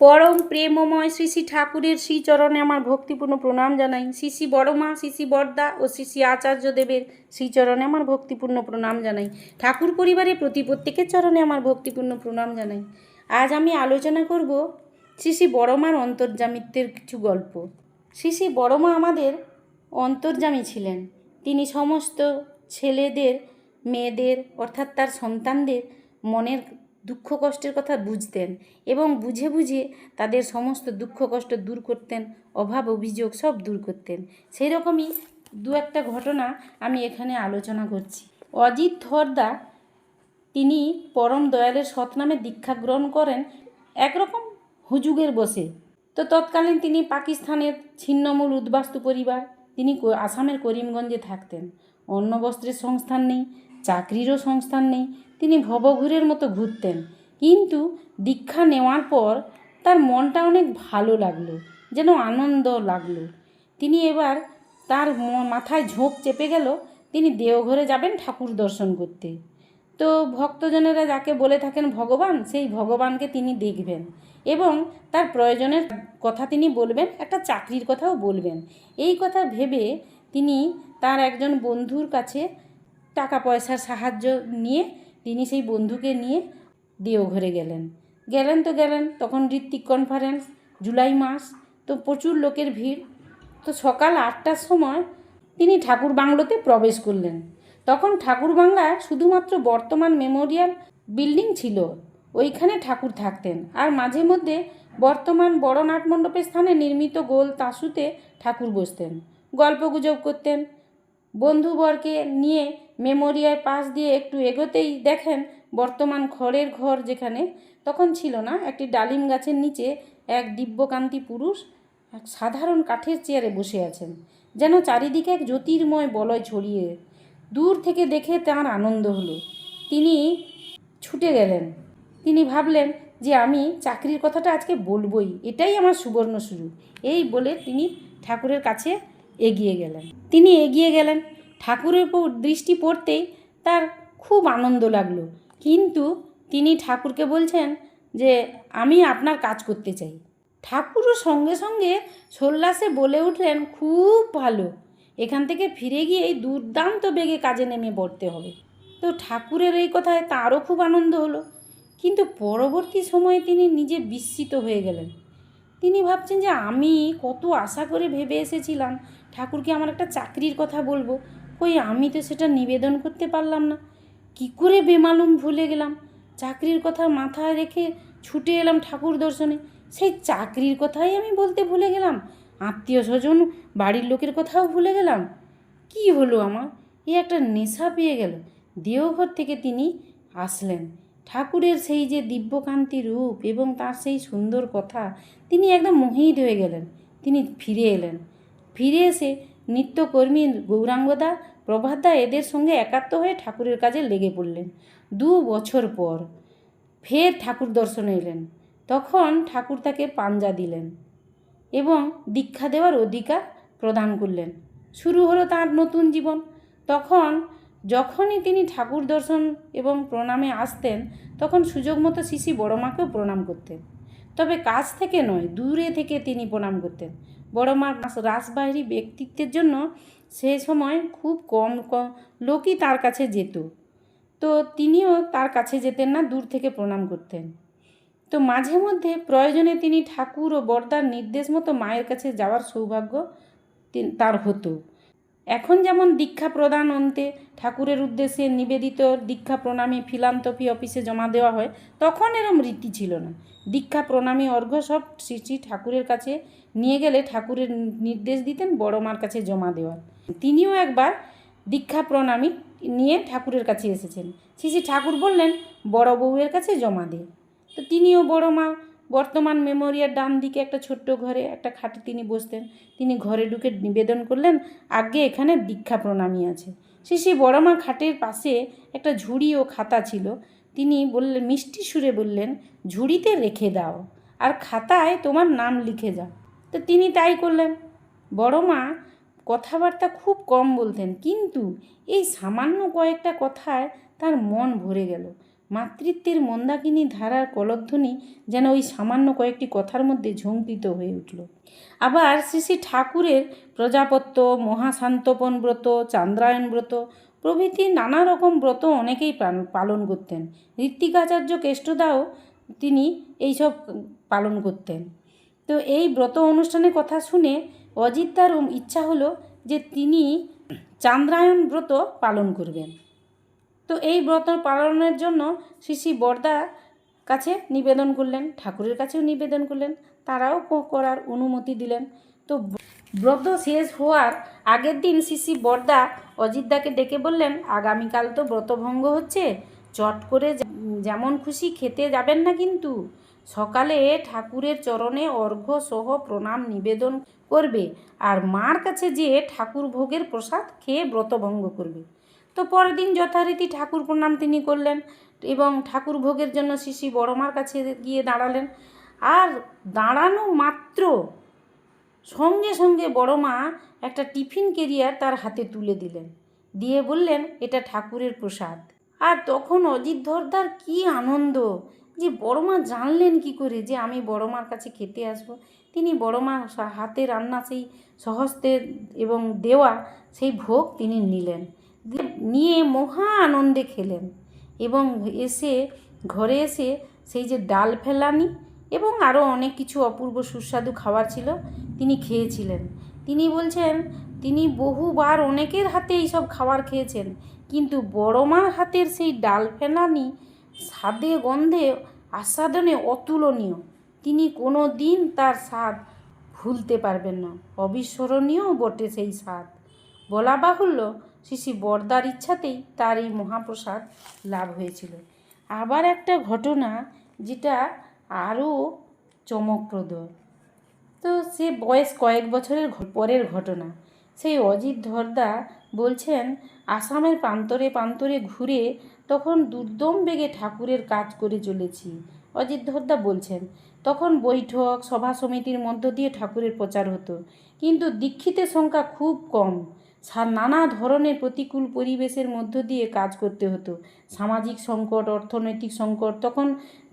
পরম প্রেমময় শ্রী শ্রী ঠাকুরের শ্রীচরণে আমার ভক্তিপূর্ণ প্রণাম জানাই। শ্রী শ্রী বড়মা, শ্রী শ্রী বড়দা ও শ্রী শ্রী আচার্যদেবের শ্রীচরণে আমার ভক্তিপূর্ণ প্রণাম জানাই। ঠাকুর পরিবারের প্রতি প্রত্যেকের চরণে আমার ভক্তিপূর্ণ প্রণাম জানাই। আজ আমি আলোচনা করব শ্রী শ্রী বড়মার অন্তর্জামিত্বের কিছু গল্প। শ্রী শ্রী বড়মা আমাদের অন্তর্জামী ছিলেন। তিনি সমস্ত ছেলেদের, মেয়েদের, অর্থাৎ তার সন্তানদের মনের দুঃখ কষ্টের কথা বুঝতেন এবং বুঝে বুঝে তাদের সমস্ত দুঃখ কষ্ট দূর করতেন, অভাব, অভিযোগ সব দূর করতেন। সেই রকমই দু একটা ঘটনা আমি এখানে আলোচনা করছি। অজিত ধরদা তিনি পরম দয়ালের সৎনামে দীক্ষা গ্রহণ করেন একরকম হুজুগের বসে। তো তৎকালীন তিনি পাকিস্তানের ছিন্নমূল উদ্বাস্তু পরিবার, তিনি আসামের করিমগঞ্জে থাকতেন। অন্ন বস্ত্রের সংস্থান নেই চাকরিরও সংস্থান নেই। তিনি ভবঘুরের মতো ঘুরতেন। কিন্তু দীক্ষা নেওয়ার পর তার মনটা অনেক ভালো লাগল, যেন আনন্দ লাগল। তিনি এবার তার মাথায় ঝোঁক চেপে গেল, তিনি দেওঘরে যাবেন ঠাকুর দর্শন করতে। তো ভক্তজনেরা যাকে বলে থাকেন ভগবান, সেই ভগবানকে তিনি দেখবেন এবং তার প্রয়োজনের কথা তিনি বলবেন, একটা চাকরির কথাও বলবেন। এই কথা ভেবে তিনি তার একজন বন্ধুর কাছে টাকা পয়সার সাহায্য নিয়ে তিনি সেই বন্ধুকে নিয়ে দেওঘরে গেলেন। গেলেন তো গেলেন, তখন ঋত্বিক কনফারেন্স জুলাই মাস, তো প্রচুর লোকের ভিড়। তো সকাল আটটার সময় তিনি ঠাকুর বাংলোতে প্রবেশ করলেন। তখন ঠাকুর বাংলায় শুধুমাত্র বর্তমান মেমোরিয়াল বিল্ডিং ছিল, ওইখানে ঠাকুর থাকতেন। আর মাঝে মধ্যে বর্তমান বড় নাটমণ্ডপের স্থানে নির্মিত গোল তাসুতে ঠাকুর বসতেন, গল্পগুজব করতেন। বন্ধুবরকে নিয়ে মেমোরিয়ার পাশ দিয়ে একটু এগোতেই দেখেন বর্তমান খড়ের ঘর যেখানে, তখন ছিল না, একটি ডালিম গাছের নিচে এক দিব্যকান্তি পুরুষ এক সাধারণ কাঠের চেয়ারে বসে আছেন, যেন চারিদিকে এক জ্যোতির্ময় বলয় ছড়িয়ে দূর থেকে দেখে তাঁর আনন্দ হলো। তিনি ছুটে গেলেন। তিনি ভাবলেন যে আমি চাকরির কথাটা আজকে বলবই, এটাই আমার সুবর্ণ সুযোগ। এই বলে তিনি ঠাকুরের কাছে এগিয়ে গেলেন। তিনি এগিয়ে গেলেন। ঠাকুরের উপর দৃষ্টি পড়তেই তার খুব আনন্দ লাগল। কিন্তু তিনি ঠাকুরকে বলছেন যে, আমি আপনার কাজ করতে চাই। ঠাকুরও সঙ্গে সঙ্গে সোল্লাসে বলে উঠলেন, খুব ভালো। এখান থেকে ফিরে গিয়ে দুর্দান্ত বেগে কাজে নেমে পড়তে হবে। তো ঠাকুরের এই কথায় তারও খুব আনন্দ হলো। কিন্তু পরবর্তী সময়ে তিনি নিজে বিস্মিত হয়ে গেলেন। তিনি ভাবছেন যে, আমি কত আশা করে ভেবে এসেছিলাম। ঠাকুরকে আমার একটা চাকরির কথা বলব। কই আমি তো সেটা নিবেদন করতে পারলাম না। কি করে বেমালুম ভুলে গেলাম? চাকরির কথা মাথায় রেখে ছুটে এলাম ঠাকুর দর্শনে। সেই চাকরির কথাই আমি বলতে ভুলে গেলাম। আত্মীয় স্বজন, বাড়ির লোকের কথাও ভুলে গেলাম। কি হলো আমার? এ একটা নেশা পেয়ে গেল। দেওঘর থেকে তিনি আসলেন। ঠাকুরের সেই যে দিব্যকান্তি রূপ এবং তার সেই সুন্দর কথা তিনি একদম মোহিত হয়ে গেলেন। তিনি ফিরে এলেন। ফিরে এসে নিত্যকর্মী গৌরাঙ্গদা, প্রভাতদা এদের সঙ্গে একাত্ম হয়ে ঠাকুরের কাজে লেগে পড়লেন। দু বছর পর ফের ঠাকুর দর্শনে এলেন। তখন ঠাকুর তাকে পাঞ্জা দিলেন এবং দীক্ষা দেওয়ার অধিকার প্রদান করলেন। শুরু হলো তার নতুন জীবন। তখন যখনই তিনি ঠাকুর দর্শন এবং প্রণামে আসতেন, তখন সুযোগ মতো শিশি বড়মাকেও প্রণাম করতেন। তবে কাছ থেকে নয়, দূরে থেকে তিনি প্রণাম করতেন। বড়মার রাসবাহী ব্যক্তিত্বের জন্য সে সময় খুব কম লোকই তার কাছে যেত। তো তিনিও তার কাছে যেতেন না, দূর থেকে প্রণাম করতেন। তো মাঝে মধ্যে প্রয়োজনে তিনি ঠাকুর ও বর্দার নির্দেশ মতো মায়ের কাছে যাওয়ার সৌভাগ্য তার হতো। এখন যেমন দীক্ষা প্রদান অন্তে ঠাকুরের উদ্দেশ্যে নিবেদিত দীক্ষা প্রণামী ফিলান্তপি অফিসে জমা দেওয়া হয়, তখন এরম রীতি ছিল না। দীক্ষা প্রণামী অর্ঘ্য সব শ্রী ঠাকুরের কাছে নিয়ে গেলে ঠাকুরের নির্দেশ দিতেন বড় মার কাছে জমা দেওয়ার। তিনিও একবার দীক্ষা প্রণামী নিয়ে ঠাকুরের কাছে এসেছেন। শ্রী ঠাকুর বললেন, বড় বউয়ের কাছে জমা দে। তো তিনিও বড় মা বর্তমান মেমোরিয়ার ডান দিকে একটা ছোট্ট ঘরে একটা খাটে তিনি বসতেন। তিনি ঘরে ঢুকে নিবেদন করলেন, আগে এখানে দীক্ষা প্রণামী আছে। শিশি বড় মা খাটের পাশে একটা ঝুড়ি ও খাতা ছিল। তিনি বললেন, মিষ্টি সুরে বললেন, ঝুড়িতে রেখে দাও। আর খাতায় তোমার নাম লিখে যাও। তো তিনি তাই করলেন। বড় মা কথাবার্তা খুব কম বলতেন, কিন্তু এই সামান্য কয়েকটা কথায় তার মন ভরে গেল। মাতৃত্বের মন্দাকিনী ধারার কলধ্বনি যেন ওই সামান্য কয়েকটি কথার মধ্যে ঝঙ্কিত হয়ে উঠল। আবার শ্রী শ্রী ঠাকুরের প্রজাপত্য মহাশান্তপন ব্রত, চান্দ্রায়ণ ব্রত প্রভৃতি নানা রকম ব্রত অনেকেই পালন করতেন। ঋত্বিকাচার্য কেষ্টদাও তিনি এইসব পালন করতেন। তো এই ব্রত অনুষ্ঠানের কথা শুনে অজিত তার ইচ্ছা হলো যে তিনি চান্দ্রায়ণ ব্রত পালন করবেন। তো এই ব্রত পালনের জন্য শ্রী শ্রী বরদা কাছে নিবেদন করলেন, ঠাকুরের কাছেও নিবেদন করলেন, তারাও করার অনুমতি দিলেন। তো ব্রত শেষ হওয়ার আগের দিন শ্রী বরদা অজিতদাকে ডেকে বললেন, আগামীকাল তো ব্রতভঙ্গ হচ্ছে, চট করে যেমন খুশি খেতে যাবেন না কিন্তু। সকালে ঠাকুরের চরণে অর্ঘ্য সহ প্রণাম নিবেদন করবে আর মার কাছে যেয়ে ঠাকুর ভোগের প্রসাদ খেয়ে ব্রতভঙ্গ করবে। তো পরের দিন যথারীতি ঠাকুর প্রণাম তিনি করলেন এবং ঠাকুর ভোগের জন্য শিশি বড়মার কাছে গিয়ে দাঁড়ালেন। আর দাঁড়ানো মাত্র সঙ্গে সঙ্গে বড় মা একটা টিফিন কেরিয়ার তার হাতে তুলে দিলেন। দিয়ে বললেন, এটা ঠাকুরের প্রসাদ। আর তখন অজিত ধরদার কী আনন্দ! যে বড় মা জানলেন কি করে যে আমি বড় মার কাছে খেতে আসব? তিনি বড় মা হাতে রান্না সেই সহস্তে এবং দেওয়া সেই ভোগ তিনি নিলেন। নিয়ে মহা আনন্দে খেলেন এবং এসে ঘরে এসে সেই যে ডাল ফেলানি এবং আরও অনেক কিছু অপূর্ব সুস্বাদু খাবার ছিল তিনি খেয়েছিলেন। তিনি বলছেন, তিনি বহুবার অনেকের হাতে এইসব খাবার খেয়েছেন, কিন্তু বড় মার হাতের সেই ডাল ফেলানি স্বাদে গন্ধে আস্বাদনে অতুলনীয়। তিনি কোনো দিন তার স্বাদ ভুলতে পারবেন না। অবিস্মরণীয় বটে সেই স্বাদ। বলা বাহুল্য, শিশি বরদার ইচ্ছাতেই তার এই মহাপ্রসাদ লাভ হয়েছিল। আবার একটা ঘটনা যেটা আরও চমকপ্রদ। তো সে বয়স কয়েক বছরের পরের ঘটনা। সেই অজিত ধরদা বলছেন, আসামের প্রান্তরে প্রান্তরে ঘুরে তখন দুর্দম বেগে ঠাকুরের কাজ করে চলেছি। অজিত ধরদা বলছেন, তখন বৈঠক, সভা সমিতির মধ্য দিয়ে ঠাকুরের প্রচার হতো। কিন্তু দীক্ষিতের সংখ্যা খুব কম। নানা ধরনের প্রতিকূল পরিবেশের মধ্য দিয়ে কাজ করতে হতো। সামাজিক সংকট, অর্থনৈতিক সংকট তখন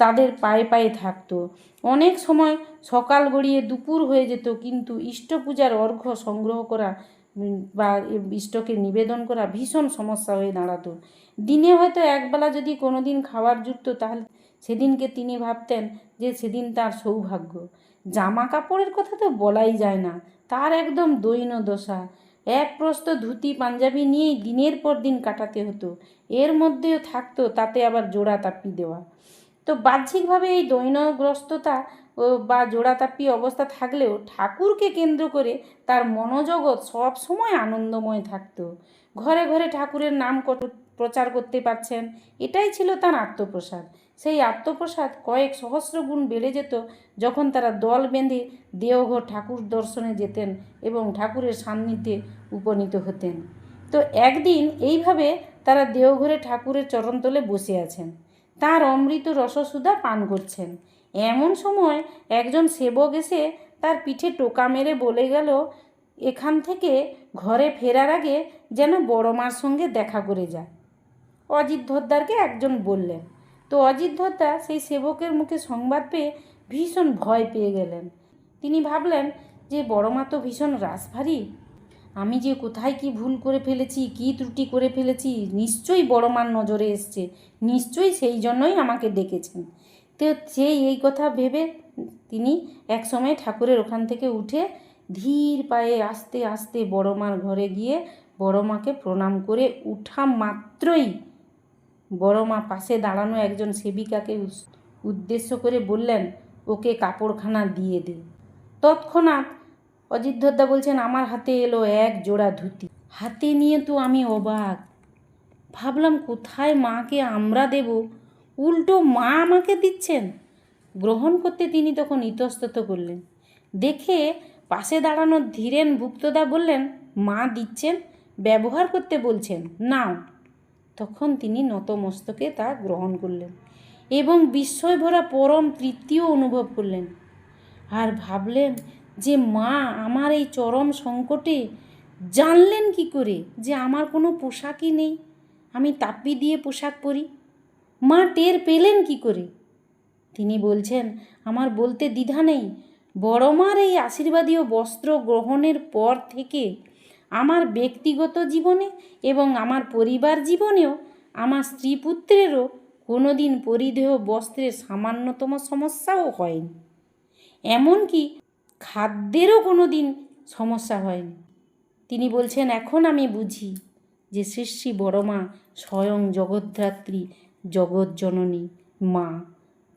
তাদের পায়ে পায়ে থাকতো। অনেক সময় সকাল গড়িয়ে দুপুর হয়ে যেত, কিন্তু ইষ্ট পূজার অর্ঘ্য সংগ্রহ করা বা ইষ্টকে নিবেদন করা ভীষণ সমস্যা হয়ে দাঁড়াতো। দিনে হয়তো একবেলা যদি কোনো দিন খাবার জুটতো তাহলে সেদিনকে তিনি ভাবতেন যে সেদিন তার সৌভাগ্য। জামা কাপড়ের কথা তো বলাই যায় না, তার একদম দৈন দশা। এক প্রস্ত ধুতি, পাঞ্জাবি নিয়েই দিনের পর দিন কাটাতে হতো। এর মধ্যেও থাকতো, তাতে আবার জোড়া তাপ্পি দেওয়া। তো বাহ্যিকভাবে এই দৈনগ্রস্ততা বা জোড়াতাপ্পি অবস্থা থাকলেও ঠাকুরকে কেন্দ্র করে তার মনোজগৎ সব সময় আনন্দময় থাকত। ঘরে ঘরে ঠাকুরের নাম প্রচার করতে পারছেন, এটাই ছিল তার আত্মপ্রসাদ। সেই আত্মপ্রসাদ কয়েক সহস্র গুণ বেড়ে যেত যখন তারা দল বেঁধে দেওঘর ঠাকুর দর্শনে যেতেন এবং ঠাকুরের সান্নিধ্যে উপনীত হতেন। তো একদিন এইভাবে তারা দেওঘরে ঠাকুরের চরণতলে বসে আছেন। তার অমৃত রসসুদা পান করছেন। এমন সময় একজন সেবক এসে তার পিঠে টোকা মেরে বলে গেল, এখান থেকে ঘরে ফেরার আগে যেন বড় মার সঙ্গে দেখা করে যায় অজিত ধরদারকে একজন বললেন। তো অজিত ধরদা সেই সেবকের মুখে সংবাদ পেয়ে ভীষণ ভয় পেয়ে গেলেন। তিনি ভাবলেন, যে বড় মা তো ভীষণ রাসভারী আমি যে কোথায় কি ভুল করে ফেলেছি, কি ত্রুটি করে ফেলেছি, নিশ্চয়ই বড় মার নজরে এসছে। নিশ্চয়ই সেই জন্যই আমাকে ডেকেছেন। তো সেই এই কথা ভেবে তিনি একসময় ঠাকুরের ওখান থেকে উঠে ধীর পায়ে আস্তে আস্তে বড় মার ঘরে গিয়ে বড় মাকে প্রণাম করে উঠা মাত্রই বড় মা পাশে দাঁড়ানো একজন সেবিকাকে উদ্দেশ্য করে বললেন, ওকে কাপড়খানা দিয়ে দে। তৎক্ষণাৎ অজিত ধরদা বলছেন, আমার হাতে এলো এক জোড়া ধুতি। হাতে নিয়ে তো আমি অবাক। ভাবলাম, কোথায় মাকে আমরা দেব? উল্টো মা আমাকে দিচ্ছেন। গ্রহণ করতে তিনি তখন ইতস্তত করলেন। দেখে পাশে দাঁড়ানো ধীরেন ভুক্তদা বললেন, মা দিচ্ছেন, ব্যবহার করতে বলছেন, নাও। তখন তিনি নতমস্তকে তা গ্রহণ করলেন এবং বিস্ময় ভরা পরম তৃপ্তিও অনুভব করলেন। আর ভাবলেন যে মা আমার এই চরম সংকটে জানলেন কি করে যে আমার কোনো পোশাকই নেই। আমি তাপ্পি দিয়ে পোশাক পরি। মা টের পেলেন কি করে? তিনি বলছেন, আমার বলতে দ্বিধা নেই। বড় মার এই আশীর্বাদীয় বস্ত্র গ্রহণের পর থেকে আমার ব্যক্তিগত জীবনে এবং আমার পরিবার জীবনেও আমার স্ত্রী পুত্রেরও কোনো দিন বস্ত্রের সামান্যতম সমস্যাও হয়নি। এমনকি খাদ্যেরও কোনো দিন সমস্যা হয়নি। তিনি বলছেন, এখন আমি বুঝি যে শ্রী শ্রী বড় মা স্বয়ং জগদ্ধাত্রী জগৎজননী মা।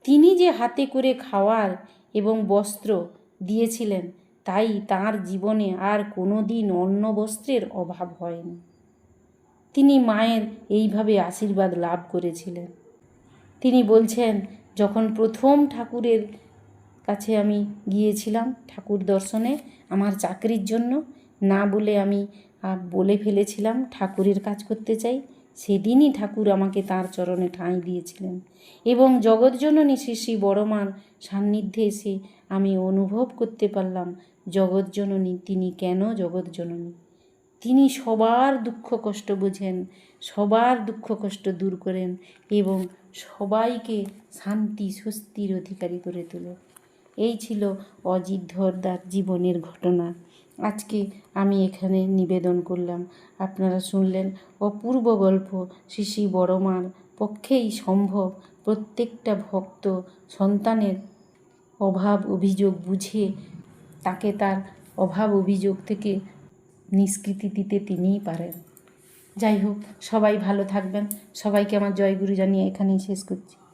তিনি যে হাতে করে খাওয়ার এবং বস্ত্র দিয়েছিলেন, তাই তার জীবনে আর কোনো দিন অন্ন বস্ত্রের অভাব হয়নি। তিনি মায়ের এইভাবে আশীর্বাদ লাভ করেছিলেন। তিনি বলছেন, যখন প্রথম ঠাকুরের কাছে আমি গিয়েছিলাম ঠাকুর দর্শনে আমার চাকরির জন্য, না বলে আমি বলে ফেলেছিলাম ঠাকুরের কাজ করতে চাই সেদিনই ঠাকুর আমাকে তার চরণে ঠাঁই দিয়েছিলেন এবং জগৎজননী শ্রী শ্রী বড়মার সান্নিধ্যে এসে আমি অনুভব করতে পারলাম জগৎজননী তিনি কেন জগৎজননী তিনি সবার দুঃখ কষ্ট বোঝেন, সবার দুঃখ কষ্ট দূর করেন এবং সবাইকে শান্তি, স্বস্তির অধিকারী করে তোলেন এই ছিল অজিত ধরদার জীবনের ঘটনা। আজকে আমি এখানে নিবেদন করলাম। আপনারা শুনলেন অপূর্ব গল্প শ্রী বড়মার পক্ষেই সম্ভব। প্রত্যেকটা ভক্ত সন্তানের অভাব অভিযোগ বুঝে তাকে তার অভাব অভিযোগ থেকে নিষ্কৃতি দিতে তিনিই পারেন। যাই হোক, সবাই ভালো থাকবেন। সবাইকে আমার জয়গুরু জানিয়ে এখানেই শেষ করছি।